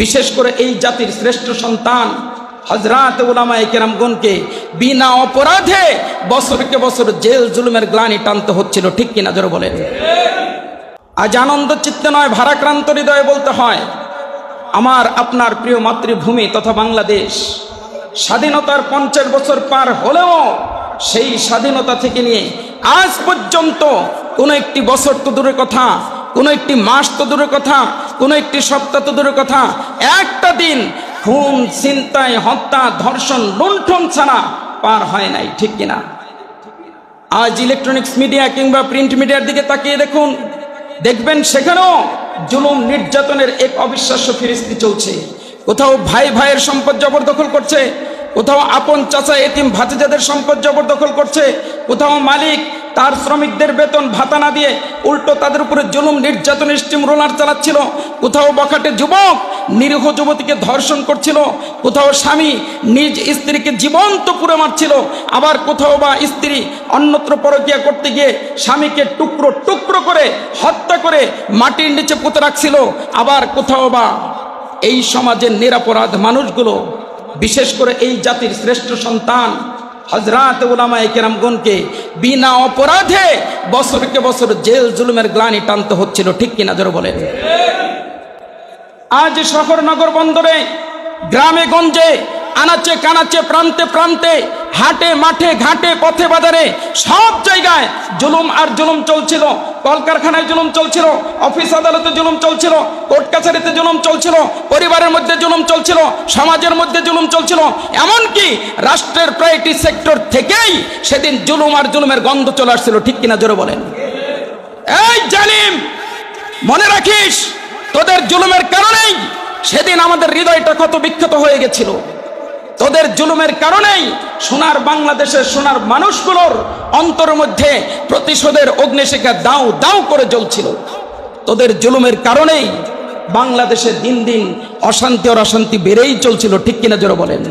বিশেষ করে এই জাতির শ্রেষ্ঠ সন্তান হজরাত উলামায়ে কেরামগণকে বিনা অপরাধে বছরকে বছর জেল জুলুমের গ্লানি টানতে হচ্ছিল, ঠিক কিনা জোরে বলেন। আজ আনন্দ চিত্তে নয়, ভারাক্রান্ত হৃদয়ে বলতে হয়, আমার আপনার প্রিয় মাতৃভূমি তথা বাংলাদেশ, স্বাধীনতার পঞ্চাশ বছর পার হলেও সেই স্বাধীনতা থেকে নিয়ে আজ পর্যন্ত কোনো একটি বছর তো দূরের কথা, কোনো একটি মাস তো দূরের কথা কোনো একটি সপ্তাহ তো দূরের কথা। একটা দিন খুন চিন্তায় হত্যা, ধর্ষণ, লুণ্ঠন ছাড়া পার হয় নাই, ঠিক কিনা? আজ ইলেকট্রনিক্স মিডিয়া কিংবা প্রিন্ট মিডিয়ার দিকে তাকিয়ে দেখুন। দেখবেন সেখানেও জুলুম নির্যাতনের এক অবিশ্বাস্য ফিরিস্তি চলছে। কোথাও ভাই ভাইয়ের সম্পদ জবরদখল করছে, কোথাও আপন চাচা এতিম ভাতিজাদের সম্পদ জবরদখল করছে, কোথাও মালিক তার শ্রমিকদের বেতন ভাতা না দিয়ে উল্টো তাদের উপরে জুলুম, নির্যাতন, স্টিম রোলার চালাচ্ছিল। কোথাও বখাটে যুবক, নিরীহ যুবতীকে ধর্ষণ করছিল। কোথাও স্বামী নিজ স্ত্রীকে জীবন্ত পুড়ে মারছিল। আবার কোথাও বা স্ত্রী অন্যত্র পরকিয়া করতে গিয়ে স্বামীকে টুকরো টুকরো করে হত্যা করে মাটির নিচে পুঁতে রাখছিল। আবার কোথাও বা এই সমাজের নিরাপরাধ মানুষগুলো, বিশেষ করে এই জাতির শ্রেষ্ঠ সন্তান হজরাত উলামায়ে কেরামগণকে বিনা অপরাধে বছরকে বছর জেল জুলুমের গ্লানি টানতে হচ্ছিল ঠিক কিনা জোর বলে আজ শহর নগর বন্দরে গ্রামে গঞ্জে আনাচে কানাচে, প্রান্তে প্রান্তে, হাটে মাঠে ঘাটে, পথে বাজারে, সব জায়গায় জুলুম আর জুলুম চলছিল। কলকারখানায় জুলুম চলছিল, অফিস আদালতে জুলুম চলছিল, কোর্ট কাছারিতে জুলুম চলছিল, পরিবারের মধ্যে জুলুম চলছিল, সমাজের মধ্যে জুলুম চলছিল, এমনকি রাষ্ট্রের প্রায়োরিটি সেক্টর থেকেই সেদিন জুলুম আর জুলুমের গন্ধ চলে আসছিল, ঠিক কিনা জোরে বলেন? এই জালিম, মনে রাখিস, তোদের জুলুমের কারণেই সেদিন আমাদের হৃদয়টা কত বিক্ষত হয়ে গেছিল। তোদের জুলুমের কারণেই সোনার বাংলাদেশের সোনার মানুষগুলোর অন্তর মধ্যে প্রতিশোধের অগ্নিশিখা দাও দাও করে জ্বলছিল। তোদের জুলুমের কারণেই বাংলাদেশে দিন দিন অশান্তি আর অশান্তি বেড়েই চলছিল। ঠিক কিনা জোরে বলেন।